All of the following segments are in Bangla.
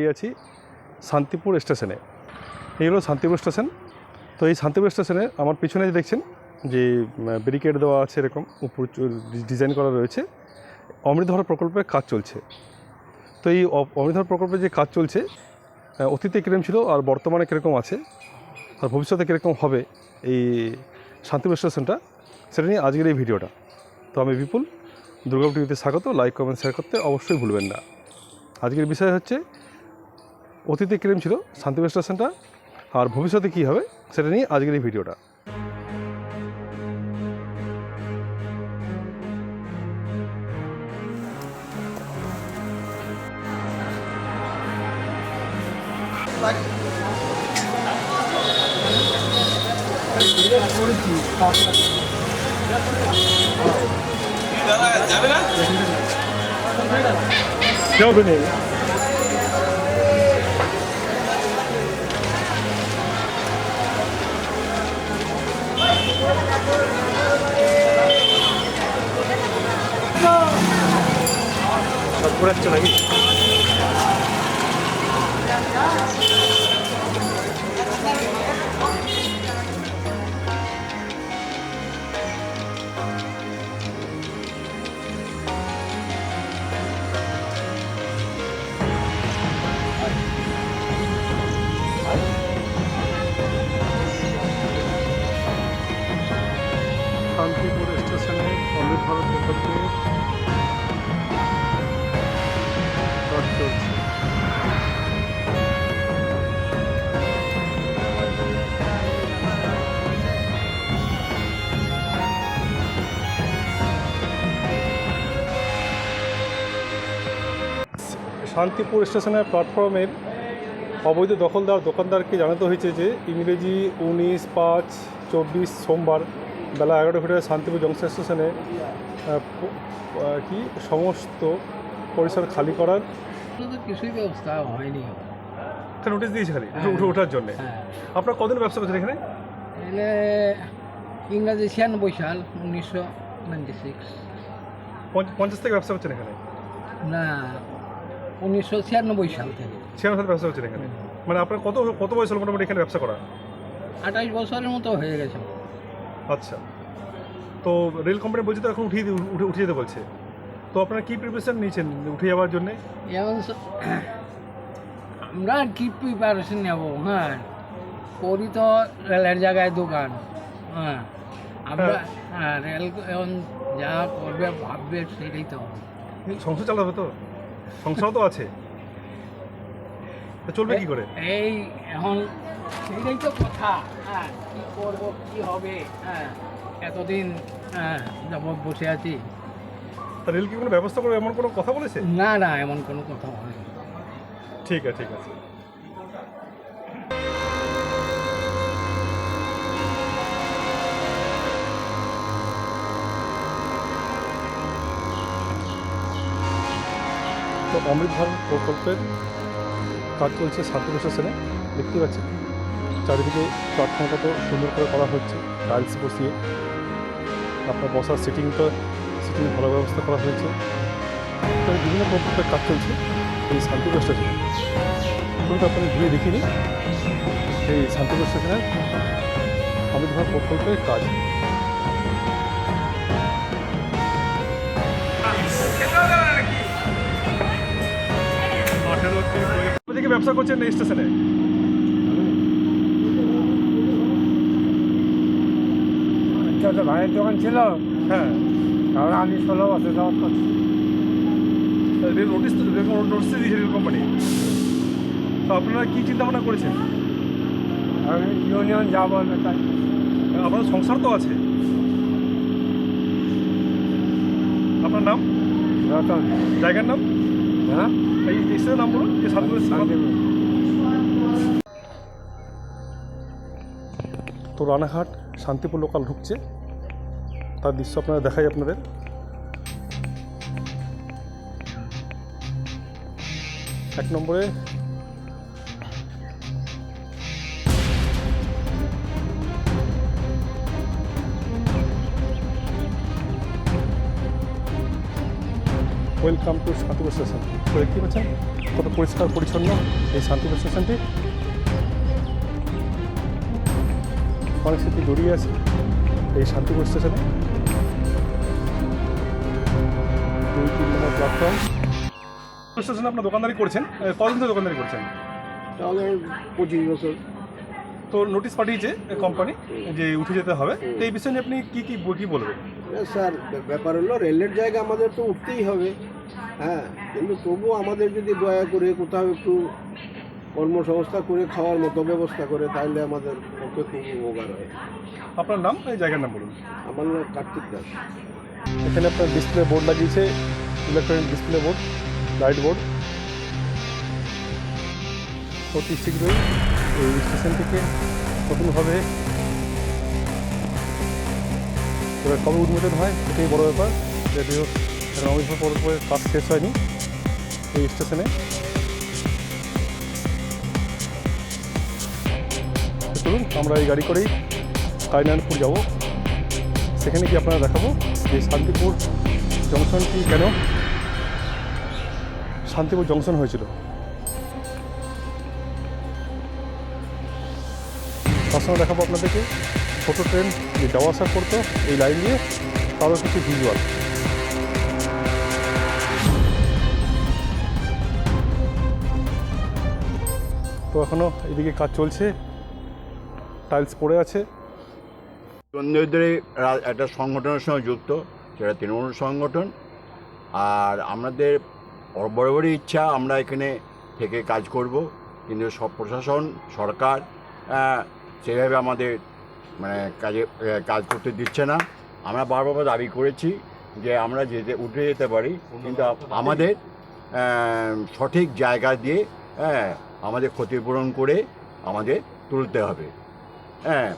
দাঁড়িয়ে আছি শান্তিপুর স্টেশনে। এই হলো শান্তিপুর স্টেশন। তো এই শান্তিপুর স্টেশনে আমার পিছনে যে দেখছেন, যে ব্যারিকেড দেওয়া আছে এরকম, উপর ডিজাইন করা রয়েছে অমৃতধারা প্রকল্পের কাজ চলছে। তো এই অমৃতধারা প্রকল্পে যে কাজ চলছে অতীতে কীরকম ছিল আর বর্তমানে কীরকম আছে, আর ভবিষ্যতে কীরকম হবে এই শান্তিপুর স্টেশনটা, সেটা নিয়ে আজকের এই ভিডিওটা। তো আমি বিপুল, দুর্গাপুর টিভিতে স্বাগত লাইক কমেন্ট শেয়ার করতে অবশ্যই ভুলবেন না। আজকের বিষয় হচ্ছে অতীতে কিরম ছিল শান্তিপুর স্টেশনটা আর ভবিষ্যতে কী হবে সেটা নিয়ে আজকের এই ভিডিওটা। হবে নেই ঘোরাচ্ছে নাকি? শান্তিপুর স্টেশনের প্ল্যাটফর্মের অবৈধ দখলদার দোকানদারকে জানাতে হয়েছে যে ইংরেজি উনিশ পাঁচ চব্বিশ সোমবার বেলা এগারোটা ফিটে শান্তিপুর জংশন স্টেশনে কি সমস্ত পরিসর খালি করার কিছুই ব্যবস্থা হয়নি। নোটিশ দিয়েছে খালি হ্যাঁ। উঠে ওঠার জন্য। হ্যাঁ। আপনার কদিন ব্যবসা করছেন এখানে? এলে ইংরাজি ছিয়ানব্বই সাল উনিশশো নাইনটি সিক্স পঞ্চ- পঞ্চাশ থেকে ব্যবসা করছেন এখানে? না উনিশশো ছিয়ানব্বই সাল থেকে। ছিয়ান্ন সাথে ব্যবসা করছেন এখানে? মানে আপনার কত কত বয়স হলো মোটামুটি এখানে ব্যবসা করা আঠাশ বছরের মতো হয়ে গেছে। আচ্ছা। তো রেল কোম্পানি বলছে তো এখন উঠিয়ে উঠে উঠে যেতে বলছে। তো আপনারা কী প্রিপারেশন নিয়েছেন উঠে যাওয়ার জন্যে? যেমন আমরা কি প্রিপারেশন নেব? হ্যাঁ করি তো রেলের জায়গায় দোকান। হ্যাঁ আমরা হ্যাঁ। রেল যা করবে ভাববে সেটাই তো। সংসার চালাতে হবে তো? সংসারও তো আছে। চলবে কি করে? এই এখন সেইটাই তো কথা। হ্যাঁ কি করব কি হবে? হ্যাঁ এতদিন হ্যাঁ যাবৎ বসে আছি। রেল কি কোনো ব্যবস্থা করবে এমন কোনো কথা বলেছে? না না এমন কোনো কথা হয়নি ঠিক আছে ঠিক আছে। তো অমৃত ভারত প্রকল্পের কাজ চলছে শান্তিপুর স্টেশনে দেখতে পাচ্ছেন, চারিদিকে প্ল্যাটফর্মটা তো সুন্দর করে করা হচ্ছে, টাইলস বসিয়ে। আপনার বসার সিটিংটা, সিটিং ভালো ব্যবস্থা করা হয়েছে। তো বিভিন্ন প্রকল্পের কাজ চলছে, এই শান্তিপুর স্টেশনে। কিন্তু আপনাদের ঘুরে দেখিনি, এই শান্তিপুর স্টেশনের অমৃত ভারত প্রকল্পের কাজ। ব্যবসা করছেন এই স্টেশনে? একটা ভাইয়ের দোকান ছিল? হ্যাঁ। তাহলে আমি ষোলো বছর যাওয়ার করছি। রেল নোটিস তো দিয়েছে রেল কোম্পানি তো আপনারা কী চিন্তা ভাবনা করেছেন? আমি ইউনিয়ন যাব আপনার সংসার তো আছে। আপনার নাম? জায়গার নাম? হ্যাঁ? এই নাম বলুন যে তো রানাঘাট শান্তিপুর লোকাল ঢুকছে। তার দৃশ্য আপনারা দেখাই আপনাদের। এক নম্বরে ওয়েলকাম টু শান্তিপুর স্টেশন তো দেখতে পাচ্ছেন কত পরিষ্কার, পরিচ্ছন্ন এই শান্তিপুর স্টেশনটি অনেক স্মৃতি জড়িয়ে আছে এই শান্তিপুর স্টেশনে দুই তিন নম্বর প্ল্যাটফর্ম স্টেশনে আপনার দোকানদারি করছেন? কতদিন ধরে দোকানদারি করছেন? তাহলে পঁচিশ বছর। তো নোটিশ পাঠিয়েছে কোম্পানি যে উঠে যেতে হবে। তো এই বিষয়ে আপনি কী কী কী বলবেন? স্যার ব্যাপার হলো রেলের জায়গা আমাদের তো উঠতেই হবে। হ্যাঁ কিন্তু তবুও আমাদের যদি দয়া করে কোথাও একটু কর্মসংস্থা করে খাওয়ার মতো ব্যবস্থা করে তাহলে আমাদের পক্ষে খুব উপকার হয়। আপনার নাম এই জায়গার নাম বলুন। আমার নাম কার্তিক দাস। এখানে আপনার ডিসপ্লে বোর্ড লাগিয়েছে electronic display board light board অতি শীঘ্রই এই স্টেশন থেকে নতুনভাবে এবার কবে উন্মোচন হয় এটাই বড় ব্যাপার। যদিও রমেশ্বর প্রকল্পের কাজ শেষ হয়নি এই স্টেশনে চলুন, আমরা এই গাড়ি করেই কাইনানপুর যাব। সেখানে কি আপনারা দেখাবো যে শান্তিপুর জংশনটি কেন শান্তিপুর জংশন হয়েছিল। তার দেখাবো আপনাদেরকে, ছোটো ট্রেন যে যাওয়া আসা করতো, এই লাইন দিয়ে তারও কিছু ভিজুয়াল তো এখনও এদিকে কাজ চলছে টাইলস পড়ে আছে। বন্ধুদের একটা সংগঠনের সঙ্গে যুক্ত, সেটা তৃণমূল সংগঠন। আর আমাদের বরাবরই ইচ্ছা আমরা এখানে থেকে কাজ করব। কিন্তু সব প্রশাসন, সরকার সেভাবে আমাদের মানে কাজে কাজ করতে দিচ্ছে না। আমরা বারবার দাবি করেছি যে আমরা যেতে উঠে যেতে পারি কিন্তু আমাদের সঠিক জায়গা দিয়ে হ্যাঁ আমাদের ক্ষতিপূরণ করে আমাদের তুলতে হবে। হ্যাঁ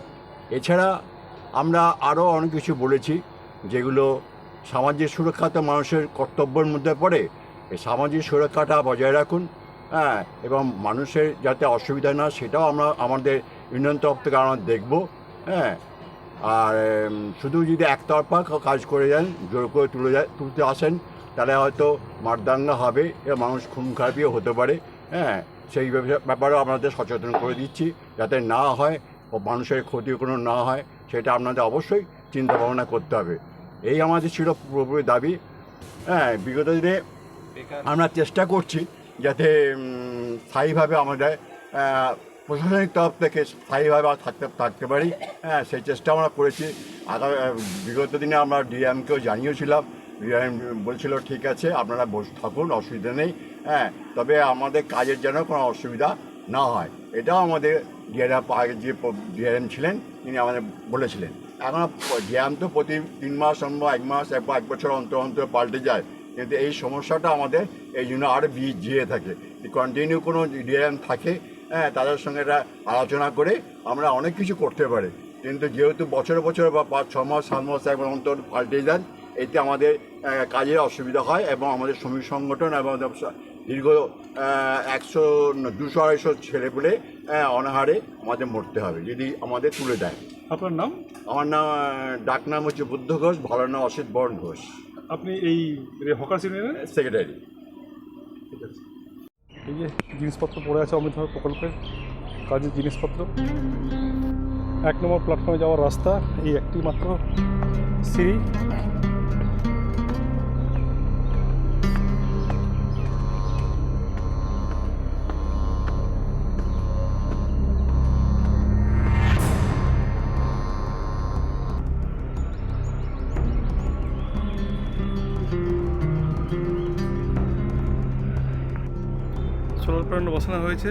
এছাড়া আমরা আরও অনেক কিছু বলেছি যেগুলো সামাজিক সুরক্ষা তো মানুষের কর্তব্যের মধ্যে পড়ে। এই সামাজিক সুরক্ষাটা বজায় রাখুন হ্যাঁ এবং মানুষের যাতে অসুবিধা না সেটাও আমরা আমাদের ইউনিয়ন তরফ থেকে আমরা দেখব হ্যাঁ? আর শুধু যদি একতরফা কাজ করে যান জোর করে তুলে যায় তুলতে আসেন তাহলে হয়তো মারদাঙ্গা হবে এবং মানুষ খুন খারাপিও হতে পারে হ্যাঁ? সেই ব্যাপারেও আপনাদের সচেতন করে দিচ্ছি যাতে না হয় ও মানুষের ক্ষতি কোনো না হয় সেটা আপনাদের অবশ্যই চিন্তা ভাবনা করতে হবে। এই আমাদের ছিল পুরোপুরি দাবি হ্যাঁ? বিগত দিনে আমরা চেষ্টা করছি যাতে স্থায়ীভাবে আমাদের প্রশাসনিক তরফ থেকে স্থায়ীভাবে থাকতে থাকতে পারি হ্যাঁ সেই চেষ্টা আমরা করেছি আগামী বিগত দিনে আমরা ডিএমকেও জানিয়েছিলাম ডিএম বলছিল ঠিক আছে আপনারা বসে থাকুন অসুবিধা নেই হ্যাঁ তবে আমাদের কাজের যেন কোনো অসুবিধা না হয় এটাও আমাদের ডিআরএম আগে যে ডিআরএম ছিলেন তিনি আমাদের বলেছিলেন এখন ডিএম তো প্রতি তিন মাস অথবা এক মাস এক এক বছর অন্তর অন্তর পাল্টে যায় কিন্তু এই সমস্যাটা আমাদের এই জন্য আরও বীজ জিয়ে থাকে কন্টিনিউ কোনো ডিএম থাকে হ্যাঁ তাদের সঙ্গে এটা আলোচনা করে আমরা অনেক কিছু করতে পারি। কিন্তু যেহেতু বছরে বছর বা পাঁচ ছ মাস সাত মাস একবার অন্তর পাল্টে যান এতে আমাদের কাজের অসুবিধা হয় এবং আমাদের শ্রমিক সংগঠন এবং দীর্ঘ একশো দুশো আড়াইশো ছেলেপুলে আহ, অনাহারে আমাদের মরতে হবে যদি আমাদের তুলে দেয়। আপনার নাম? আমার নাম ডাক নাম হচ্ছে বুদ্ধ ঘোষ ভালো নাম অসিত বরণ ঘোষ। আপনি এই হকার ইউনিয়নের সেক্রেটারি। এই যে জিনিসপত্র পড়ে আছে অমৃতভাবে প্রকল্পের কাজের জিনিসপত্র। এক নম্বর প্ল্যাটফর্মে যাওয়ার রাস্তা, এই একটি মাত্র সিঁড়ি। বসানো হয়েছে।